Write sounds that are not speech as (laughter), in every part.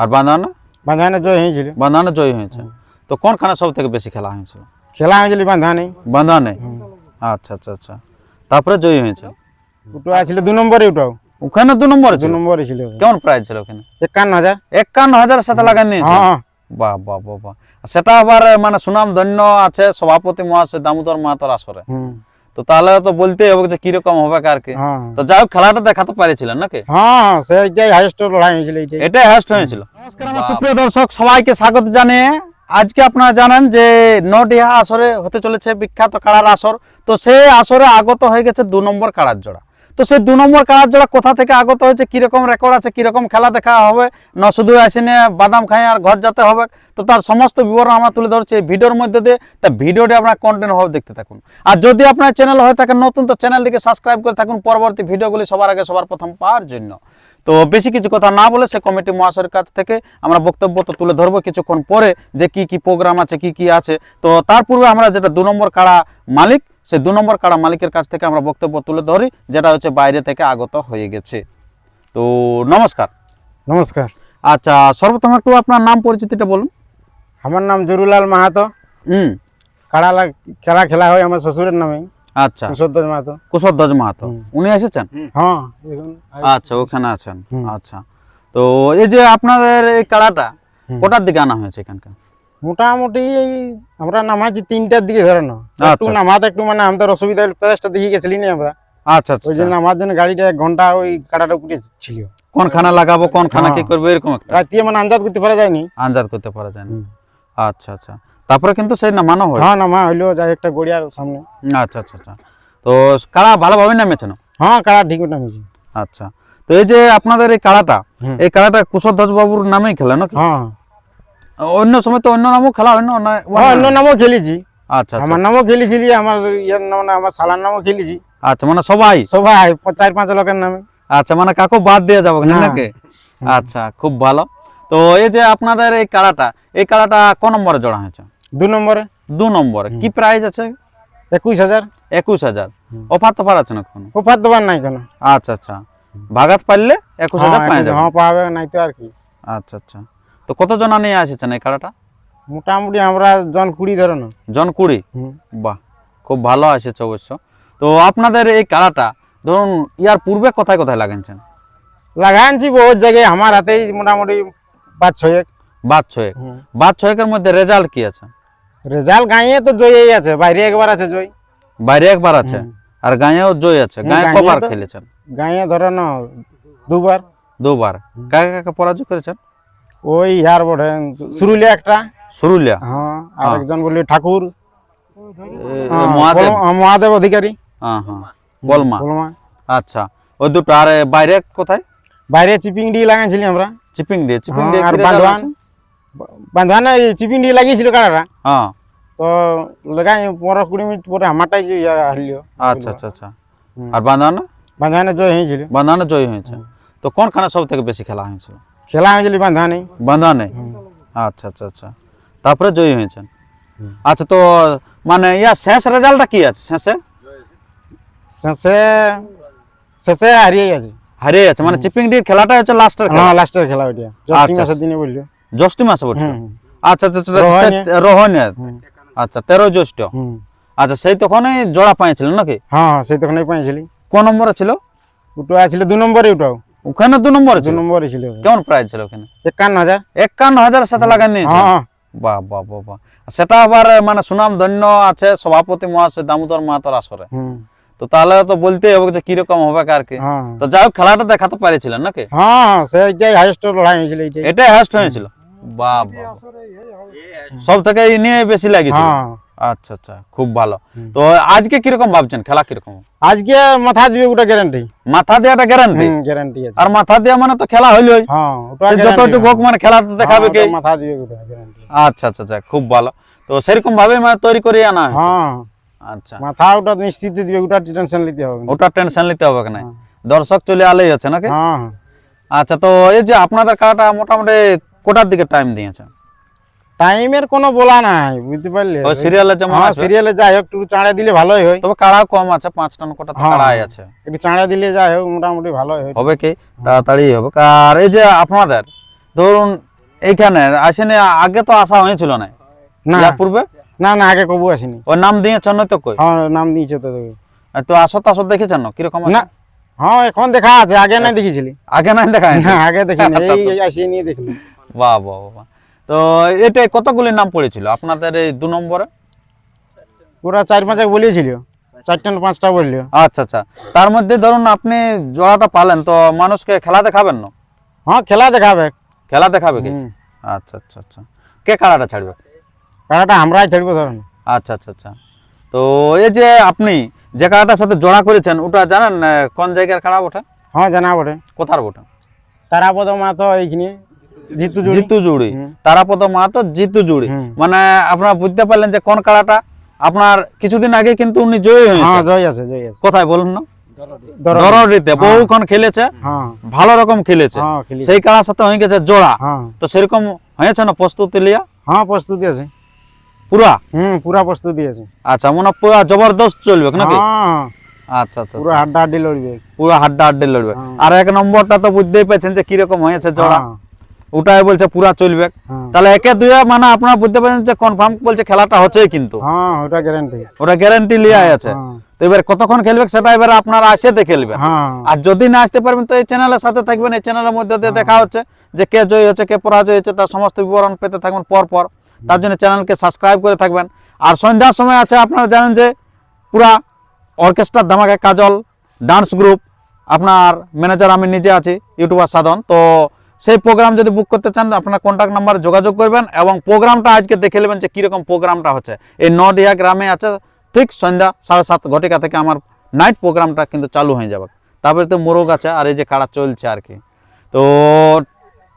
আর বাঁধানো বাঁধানে জয় হয়েছিল। বাঁধানো জয় হয়েছে। তো কোনখানে সব থেকে বেশি খেলা হয়েছিল? খেলা হয়েছিল বাঁধানে। বাঁধানে? আচ্ছা আচ্ছা আচ্ছা। তারপরে জয়ী হয়েছে? ওটা আসছিল দু নম্বরে ওটাও ওখানে দু নম্বর দু নম্বরে ছিল। কেমন প্রাইজ ছিল ওখানে? একান্ন হাজার। একান্ন হাজারের সাথে লাগাই নিয়েছে হ্যাঁ। বাহ বাহ বাহ বাহ। সেটা আবার মানে সুনাম ধন্য আছে সভাপতি মহাশয় দামোদর মাহাতর আসরে। তো তাহলে তো বলতেই হবে যে কীরকম হবে আর কি হ্যাঁ। তো যাই হোক খেলাটা দেখাতে পারেছিলেন নাকি? হ্যাঁ সেইটাই হাইস্ট লড়াই হয়েছিল এটাই হাইস্ট হয়েছিল। নমস্কার আমার সুপ্রিয় দর্শক সবাইকে স্বাগত জানিয়ে আজকে আপনারা জানেন যে নডিহা আসরে হতে চলেছে বিখ্যাত কাড়ার আসর। তো সেই আসরে আগত হয়ে গেছে দু নম্বর কাড়ার জোড়া। তো সেই দু নম্বর কাড়ার জোড়া কোথা থেকে আগত হয়েছে, কীরকম রেকর্ড আছে, কীরকম খেলা দেখা হবে, না শুধু আসে নিয়ে বাদাম খাই আর ঘর যেতে হবে, তো তার সমস্ত বিবরণ আমরা তুলে ধরছি এই ভিডিওর মধ্যে দিয়ে। তা ভিডিওটি আপনার কন্টেন্ট হবে দেখতে থাকুন। আর যদি আপনার চ্যানেল হয়ে থাকেন নতুন, তো চ্যানেলটিকে সাবস্ক্রাইব করে থাকুন। পরবর্তী ভিডিওগুলি সবার আগে, সবার প্রথম পাওয়ার জন্য। তো বেশি কিছু কথা না বলে সে কমিটি মহাশয়ের কাছ থেকে আমরা বক্তব্য তো তুলে ধরবো কিছুক্ষণ পরে, যে কি কি প্রোগ্রাম আছে, কি কি আছে। তো তার পূর্বে আমরা যেটা দু নম্বর কাড়া মালিক সেই দু নম্বর কাড়া মালিকের কাছ থেকে আমরা বক্তব্য তুলে ধরি যেটা হচ্ছে বাইরে থেকে আগত হয়ে গেছে। তো নমস্কার। নমস্কার। আচ্ছা সর্বপ্রথম একটু আপনার নাম পরিচিতিটা বলুন। আমার নাম জরুলাল মাহাতো। হুম। কাড়া খেলা খেলা হয় আমার শ্বশুরের নামে। আচ্ছা। কুশোদ্দর মাহাতো। কুশল দজ মাহাতো উনি এসেছেন? হ্যাঁ আচ্ছা ওখানে আছেন। আচ্ছা। তো এই যে আপনাদের এই কাড়াটা। কোটার দিকে আনা হয়েছে এখানকার? মোটামুটি এই আমরা তিনটার দিকে ধরে না। একটু আচ্ছা। নামাতে একটু মানে আমাদের অসুবিধা দেখে গেছিলি না আমরা। আচ্ছা আচ্ছা। ওই জন্য আমার জন্য গাড়িটা এক ঘণ্টা ওই কাটাটা উপরে ছিল কোন খানা লাগাবো কোন খানা কি হ্যাঁ। করব এরকম একটা। রাত্রে মানে আন্দাজ করতে পারা যায়নি। আন্দাজ করতে পারা যায় না হুম। আচ্ছা আচ্ছা। তারপরে কিন্তু সেই নামানো হয়। হ্যাঁ নামা হইল যাই একটা গড়িয়ার সামনে। আচ্ছা আচ্ছা আচ্ছা। তো কারা ভালোভাবে নামেছে না? হ্যাঁ কারা ঠিক নামিছি আচ্ছা। তো এই যে আপনাদের এই কাড়াটা হুম। এই কাড়াটা কুশল দাস বাবুর নামেই খেলে নাকি? হ্যাঁ। অন্য সময় তো অন্য নামও খেলা হয় হ্যাঁ, অন্য নামও খেলেছি। আচ্ছা আচ্ছা। আমার নামও খেলেছিলি আমার ইয়ার নাম না আমার শালার নামও খেলেছি। আচ্ছা মানে সবাই? সবাই চার পাঁচ লোকের নামে। আচ্ছা মানে কাকু বাদ দিয়ে যাব না। নাকি? আচ্ছা খুব ভালো। তো এই যে আপনাদের এই কাড়াটা এই কাড়াটা কোন নম্বরে জোড়া হয়েছে? দু নম্বরে। দু নম্বরে। কি প্রাইস আছে? একুশ হাজার। একুশ হাজার। অফার তোফার আছে না কোনো? অফার দেবার নাই কেন। আচ্ছা আচ্ছা। ভাগাত পারলে একুশ হাজার হ্যাঁ, পাওয়া যাবে। হ্যাঁ পাবে নাই তো আর কি। আচ্ছা আচ্ছা। তো কত জনা নিয়ে আসেছেন এই কাড়াটা মোটামুটি আমরা জন কুড়ি ধরে না জন কুড়ি। বাহ খুব ভালো এসেছে অবশ্য। তো আপনাদের এই কাড়াটা ধরুন ইয়ার পূর্বে কোথায় কোথায় লাগাইছেন? লাগানছি বহুত জায়গায় আমার হাতেই মোটামুটি পাঁচ ছয়েক। বাদ ছয়েক। বাদ ছয়েকের মধ্যে রেজাল্ট কি আছে? রেজাল্ট গাঁয়ে তো জয়ই আছে বাইরে একবার আছে জয়। বাইরে একবার আছে? আর গাঁয়েও জয় আছে? গাঁয়ে কবার খেলেছেন? গাঁয়ে ধরো না দুবার। দুবার। কাকে কাকে পরাজয় করেছেন? ওই ইয়ার বটে সুরুলিয়া একটা। সুরুলিয়া? হ্যাঁ আর হ্যাঁ। একজন বললি ঠাকুর। হ্যাঁ, মহাদেব? হ্যাঁ, মহাদেব অধিকারী। হ্যাঁ হ্যাঁ বলমা। বলমা। আচ্ছা ওই দুটো আর বাইরে কোথায়? বাইরে চিপিং ডি লাগাইছিলি আমরা। চিপিং দিয়ে চিপিং দিয়ে আর? আছে? বান্ধানা চিপিং ডি লাগিয়েছিল কারারা। হ্যাঁ। তো লাগাই পনেরো কুড়ি মিনিট পরে আমারটাই যে হারলিও। আচ্ছা আচ্ছা আচ্ছা। আর বাঁধানো বান্ধানে জয় হয়েছিল। বাঁধানো জয় হয়েছে। তো কোনখানে সব থেকে বেশি খেলা হয়েছিল? খেলা হয়েছিল বান্ধানে বাঁধানে আচ্ছা আচ্ছা আচ্ছা। তারপরে জয়ী হয়েছেন? হুম। আচ্ছা তো মানে ইয়া শেষ রেজাল্টটা কি আছে? শেষে? শেষে শেষে হারিয়ে গেছে। হারিয়ে গেছে? মানে চিপিং ডির খেলাটা হচ্ছে লাস্টের খেলা? হ্যাঁ লাস্টের খেলা ওইটা। জ্যৈষ্ঠ আচ্ছা, মাসের দিনে বলল। জ্যৈষ্ঠ মাসে বলছে? হুম। আচ্ছা আচ্ছা আচ্ছা, রোহিণী। সে- রোহিণী হুম, আচ্ছা তেরো জ্যৈষ্ঠ। হুম। আচ্ছা সেই তখনই জোড়া পাইছিলেন নাকি? হ্যাঁ হ্যাঁ সেই তখন পাইছিলি। কোন নম্বরে ছিল? ওটা আছিল দু নম্বরে ওটাও ওখানে দু নম্বরে দু নম্বরে ছিল। কেমন প্রাইস ছিল ওখানে? একান্ন হাজার। একান্ন হাজারের সাথে লাগাই নিয়েছে? হ্যাঁ হ্যাঁ। বাহ বাহ বাহ বাহ। সেটা আবার মানে সুনাম ধন্য আছে সভাপতি মহাশয় দামোদর মাহাতর আসরে। তো তাহলে তো বলতেই হবে যে কীরকম হবে আর কি। হ্যাঁ। তো যাই হোক খেলাটা দেখাতে পারেছিলেন নাকি? হ্যাঁ সেইটাই হাইস্ট লড়াই হয়েছিল এটাই হাস্ট হয়েছিল। বাহ বাহ। সব থেকে এই নিয়ে বেশি লাগিয়েছিল? আচ্ছা আচ্ছা খুব ভালো। তো আজকে কীরকম ভাবছেন? খেলা কীরকম? আজকে মাথা দিবে ওটা গ্যারান্টি মাথা দেওয়াটা গ্যারান্টি গ্যারান্টি আছে। আর মাথা দেওয়া মানে তো খেলা হইলই। হ্যাঁ যতটুকু হোক মানে খেলা তো দেখাবে কে? মাথা দিবে ওটা গ্যারান্টি আচ্ছা আচ্ছা আচ্ছা খুব ভালো। তো সেরকম ভাবে মানে তৈরি করে আনা হ্যাঁ। আচ্ছা। মাথা ওটা নিশ্চিত দিবে ওটা টেনশন নিতে হবে ওটা টেনশন নিতে হবে না হ্যাঁ। দর্শক চলে আলেই আছে নাকি? হ্যাঁ হ্যাঁ। আচ্ছা তো এই যে আপনাদের খেলাটা মোটামুটি কোটার দিকে টাইম দিয়েছে টাইমের কোনো বলা নাই বুঝতে পারলে? ওই সিরিয়ালে যেমন হ্যাঁ সিরিয়ালে যাই হোক একটু চাঁড়ে দিলে ভালোই হয়। তবে কাড়াও কম আছে পাঁচ টন কোটা তো হ্যাঁ। কাড়াই আছে। একটু চাঁড়ে দিলে যাই হোক মোটামুটি ভালোই হয়। হবে কি? তাড়াতাড়ি হবে। আর এই যে আপনাদের ধরুন এইখানে আসেনি আগে তো আসা হয়েছিল না? না। পূর্বে? না না আগে কবু আসেনি। ওর নাম দিয়েছেন না তো কই? হ্যাঁ নাম দিয়েছে তো তোকে। তো আসর টাসর দেখেছেন না? কীরকম আছে? না। হ্যাঁ এখন দেখা আছে আগে না দেখিছিলি। আগে নাই দেখা না আগে দেখিনি। (laughs) এই নিয়ে দেখলি। বাহ বাহ, বাহ। তো এটা কতগুলি নাম পড়েছিল? আপনাদের এই দু নম্বরে? পুরা চার পাঁচে বলিয়েছিল চারটা না পাঁচটা বললিও আচ্ছা আচ্ছা। তার মধ্যে ধরুন আপনি জোড়াটা পালেন তো মানুষকে খেলা দেখাবেন না? হ্যাঁ খেলা দেখাবে খেলা দেখাবে কি? আচ্ছা আচ্ছা আচ্ছা। কে কাড়াটা ছাড়বে? খেলাটা আমরাই ছাড়বো ধরুন। আচ্ছা আচ্ছা আচ্ছা। তো এই যে আপনি যে কাড়াটার সাথে জোড়া করেছেন ওটা জানেন কোন জায়গার কাড়া ওঠা হ্যাঁ জানা বটে। কোথার ওঠা তারাপদ মাতো এইখানে। জিতু জুড়ি। জিতু তারাপদ মাহাতো জিতু জুড়ি। মানে আপনারা বুঝতে পারলেন যে কোন কাড়াটা আপনার কিছুদিন আগে কিন্তু উনি জয়ী হ্যাঁ হয়েছে জয় আছে জয় আছে। কোথায় বলুন না? দরদ। বহুক্ষণ খেলেছে হ্যাঁ। ভালো রকম খেলেছে। হ্যাঁ সেই কাড়ার সাথে হয়ে গেছে জোড়া। হ্যাঁ। তো সেরকম হয়েছে না প্রস্তুতি লিয়া? হ্যাঁ প্রস্তুতি আছে। পুরা? হুম পুরা প্রস্তুতি আছে। আচ্ছা মনে হয় পুরা জবরদস্ত চলবে নাকি? হ্যাঁ। আচ্ছা আচ্ছা পুরো হাড্ডা হাড্ডি লড়বে। পুরো হাড্ডা হাড্ডি লড়বে। হ্যাঁ। আর এক নম্বরটা তো বুঝতেই পারছেন যে কীরকম হয়েছে জোড়া। হ্যাঁ, ওটাই বলছে পুরা চলবে। হ্যাঁ। তাহলে একে দুয়ে মানে আপনারা বুঝতে পারছেন যে কনফার্ম বলছে খেলাটা হচ্ছে কিন্তু। হ্যাঁ ওটা গ্যারান্টি ওটা গ্যারান্টি লিয়ে আছে। হ্যাঁ। তো এবার কতক্ষণ খেলবে সেটা এবার আপনারা আসেতে খেলবেন হ্যাঁ। আর যদি না আসতে পারবেন তো এই চ্যানেলের সাথে থাকবেন এই চ্যানেলের মধ্যে দিয়ে দেখা হচ্ছে যে কে জয়ী হচ্ছে কে পরাজয় হচ্ছে তার সমস্ত বিবরণ পেতে থাকবেন পর পর তার জন্য চ্যানেলকে সাবস্ক্রাইব করে থাকবেন। আর সন্ধ্যার সময় আছে আপনারা জানেন যে পুরা অর্কেস্ট্রার ধামাকা কাজল ডান্স গ্রুপ আপনার ম্যানেজার আমি নিজে আছি ইউটিউবার সাধন। তো সেই প্রোগ্রাম যদি বুক করতে চান আপনার কন্ট্যাক্ট নাম্বারে যোগাযোগ করবেন এবং প্রোগ্রামটা আজকে দেখে নেবেন যে কীরকম প্রোগ্রামটা হচ্ছে। এই নডিয়া গ্রামে আছে ঠিক সন্ধ্যা সাড়ে সাত ঘটিকা থেকে আমার নাইট প্রোগ্রামটা কিন্তু চালু হয়ে যাবে। তারপরে তো মোরগ আছে আর এই যে কাড়া চলছে আর কি। তো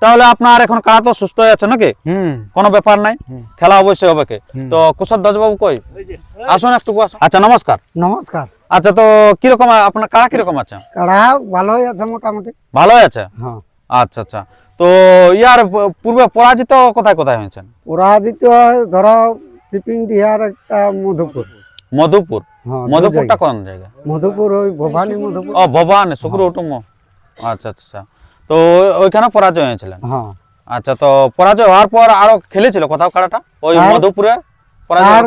তাহলে আপনার এখন কাড়া তো সুস্থ হয়ে আছে নাকি? হুম। কোনো ব্যাপার নাই। খেলা অবশ্যই হবে কে। তো কুশল দাসবাবু কই? আসুন একটু আচ্ছা নমস্কার। নমস্কার। আচ্ছা তো কীরকম আপনার কাড়া কীরকম আছে? কাড়া ভালোই আছে মোটামুটি। ভালোই আছে? হ্যাঁ। আচ্ছা আচ্ছা। তো ইয়ার পূর্বে পরাজিত কোথায় কোথায় হয়েছেন? পরাজিত ধরো পিপিং ডিহার একটা মধুপুর। মধুপুর? হ্যাঁ মধুপুরটা কোন জায়গা? মধুপুর ওই ভবানী মধুপুর। ও ভবান শুক্র উটুম আচ্ছা আচ্ছা। তো ওইখানে পরাজয় হয়েছিলেন? হ্যাঁ। আচ্ছা তো পরাজয় হওয়ার পর আরও খেলেছিল কোথাও খেলাটা? ওই মধুপুরে পরাজয়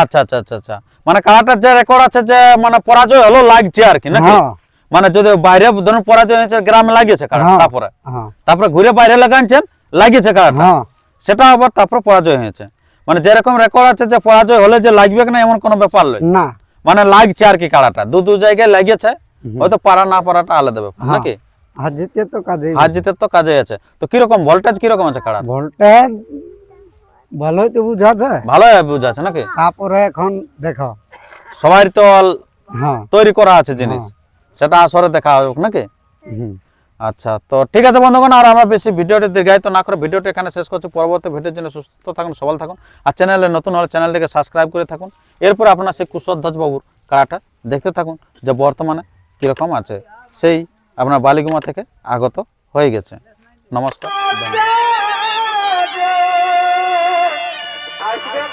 আচ্ছা আচ্ছা আচ্ছা আচ্ছা মানে খেলাটার যে রেকর্ড আছে যে মানে পরাজয় হলো লাগছে আর কি নাকি? হ্যাঁ। মানে যদি বাইরে ধরুন পরাজয় হয়েছে গ্রামে লাগিয়েছে হ্যাঁ। তারপরে? হ্যাঁ। তারপরে ঘুরে বাইরে লাগাচ্ছেন লাগিয়েছে সেটা আবার তারপরে পরাজয় হয়েছে। মানে যেরকম রেকর্ড আছে যে পরাজয় হলে যে লাগবে না এমন কোনো ব্যাপার নয়। না। মানে লাগছে আর কি কাড়াটা দু দু জায়গায় লাগিয়েছে। হয়তো পারা না পারাটা আলাদা ব্যাপার। নাকি? হাত জিতে তো কাজে হাত জিতের তো কাজে আছে। তো ভোল্টেজ কীরকম আছে কাড়া ভোল্টেজ ভালোই তো ভালোই বুঝাচ্ছে নাকি? তারপরে এখন দেখো। সবাই তো হ্যাঁ। তৈরি করা আছে জিনিস। হ্যাঁ। সেটা আসরে দেখা হোক নাকি? আচ্ছা তো ঠিক আছে বন্ধুগণ আর আমরা বেশি ভিডিওটি দীর্ঘায়িত না করে ভিডিওটি এখানে শেষ করছি। পরবর্তী ভিডিওর জন্য সুস্থ থাকুন সবল থাকুন। আর চ্যানেলে নতুন হলে চ্যানেলটিকে সাবস্ক্রাইব করে থাকুন। এরপর আপনার সেই বাবুর কারাটা দেখতে থাকুন যে বর্তমানে কীরকম আছে। সেই আপনার বালিগুমা থেকে আগত হয়ে গেছে। নমস্কার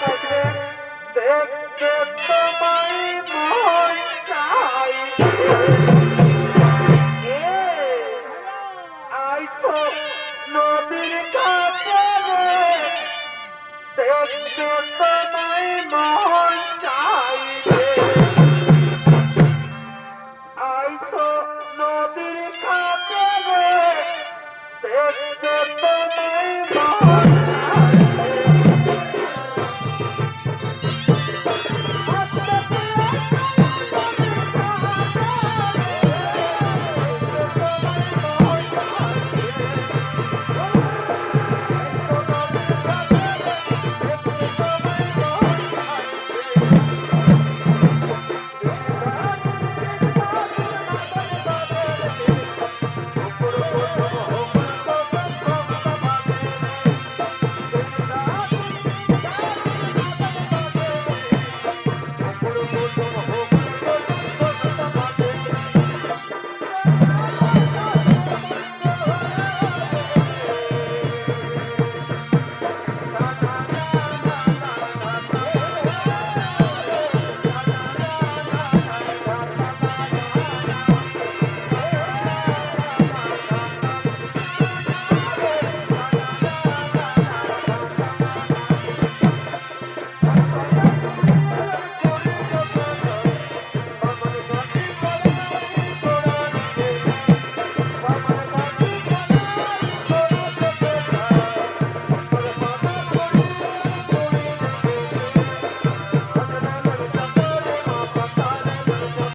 কাছে দেখতে তোমায়